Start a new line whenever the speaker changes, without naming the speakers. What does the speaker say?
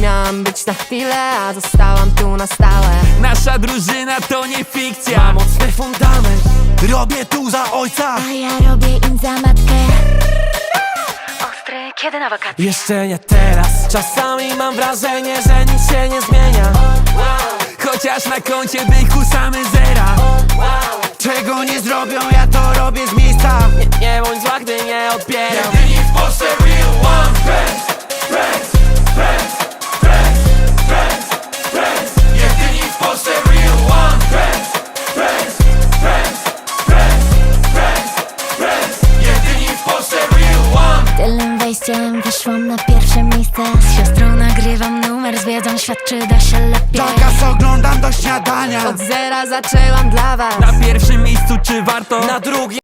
Miałam być na chwilę, a zostałam tu na stałe.
Nasza drużyna to nie fikcja.
Ma mocny fundament. Robię tu za ojca.
A ja robię im za matkę. Ostry, kiedy na wakacje?
Jeszcze nie teraz. Czasami mam wrażenie, że nic się nie zmienia.
Chociaż na koncie byku same zera.
Czego nie zrobią, ja to
Tylnym wejściem wyszłam na pierwsze miejsce. Z siostrą nagrywam numer, zwiedzam świat, czy da się lepiej?
Czas oglądam do śniadania.
Od zera zaczęłam dla was.
Na pierwszym miejscu czy warto?
Na drugim